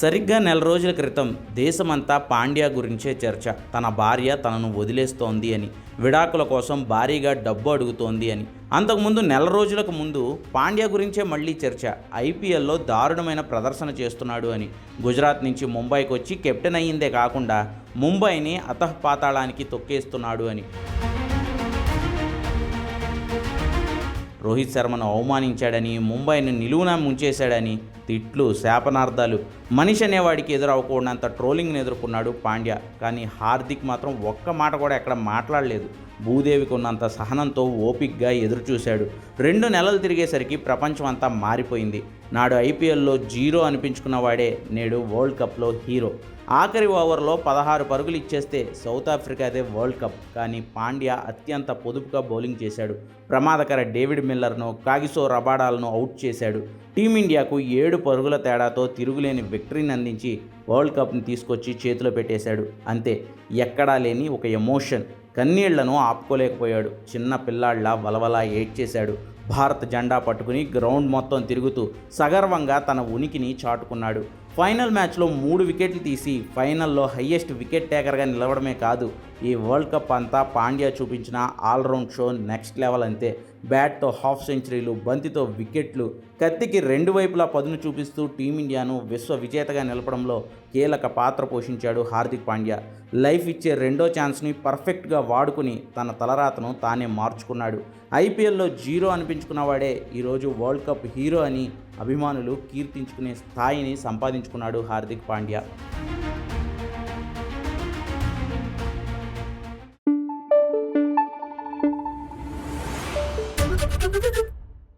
సరిగ్గా నెల రోజుల క్రితం దేశమంతా పాండ్యా గురించే చర్చ. తన భార్య తనను వదిలేస్తోంది అని విడాకుల కోసం భారీగా డబ్బు అడుగుతోంది అని. అంతకుముందు నెల రోజులకు ముందు పాండ్యా గురించే మళ్ళీ చర్చ. ఐపీఎల్లో దారుణమైన ప్రదర్శన చేస్తున్నాడు అని. గుజరాత్ నుంచి ముంబైకి వచ్చి కెప్టెన్ అయ్యిందే కాకుండా ముంబైని అతఃపాతాళానికి తొక్కేస్తున్నాడు అని. రోహిత్ శర్మను అవమానించాడని ముంబైని నిలువున ముంచేశాడని తిట్లు శాపనార్థాలు మనిషి అనేవాడికి ఎదురవ్వకూడనంత ట్రోలింగ్ని ఎదుర్కొన్నాడు పాండ్యా. కానీ హార్దిక్ మాత్రం ఒక్క మాట కూడా ఎక్కడ మాట్లాడలేదు. భూదేవికి ఉన్నంత సహనంతో ఓపిక్గా ఎదురుచూశాడు. రెండు నెలలు తిరిగేసరికి ప్రపంచం అంతా మారిపోయింది. నాడు ఐపీఎల్లో జీరో అనిపించుకున్న వాడే నేడు వరల్డ్ కప్లో హీరో. ఆఖరి ఓవర్లో పదహారు పరుగులు ఇచ్చేస్తే సౌత్ ఆఫ్రికాదే వరల్డ్ కప్. కానీ పాండ్యా అత్యంత పొదుపుగా బౌలింగ్ చేశాడు. ప్రమాదకర డేవిడ్ మిల్లర్ను కాగిసో రబాడాలను అవుట్ చేశాడు. టీమిండియాకు ఏడు పరుగుల తేడాతో తిరుగులేని విక్టరీని అందించి వరల్డ్ కప్ని తీసుకొచ్చి చేతిలో పెట్టేశాడు. అంతే ఎక్కడా లేని ఒక ఎమోషన్. కన్నీళ్ళను ఆపుకోలేకపోయాడు. చిన్న పిల్లాళ్ళ వలవలా ఏడ్చేశాడు. భారత్ జెండా పట్టుకుని గ్రౌండ్ మొత్తం తిరుగుతూ సగర్వంగా తన ఉనికిని చాటుకున్నాడు. ఫైనల్ మ్యాచ్లో మూడు వికెట్లు తీసి ఫైనల్లో హయ్యెస్ట్ వికెట్ టేకర్గా నిలవడమే కాదు ఈ వరల్డ్ కప్ అంతా పాండ్యా చూపించిన ఆల్రౌండ్ షో నెక్స్ట్ లెవెల్ అంతే. బ్యాట్తో హాఫ్ సెంచరీలు బంతితో వికెట్లు కత్తికి రెండు వైపులా పదును చూపిస్తూ టీమిండియాను విశ్వ విజేతగా నిలపడంలో కీలక పాత్ర పోషించాడు హార్దిక్ పాండ్యా. లైఫ్ ఇచ్చే రెండో ఛాన్స్ని పర్ఫెక్ట్గా వాడుకుని తన తలరాతను తానే మార్చుకున్నాడు. ఐపీఎల్లో జీరో నేర్చుకున్నవాడే ఈరోజు వరల్డ్ కప్ హీరో అని అభిమానులు కీర్తించుకునే స్థాయిని సంపాదించుకున్నాడు హార్దిక్ పాండ్యా.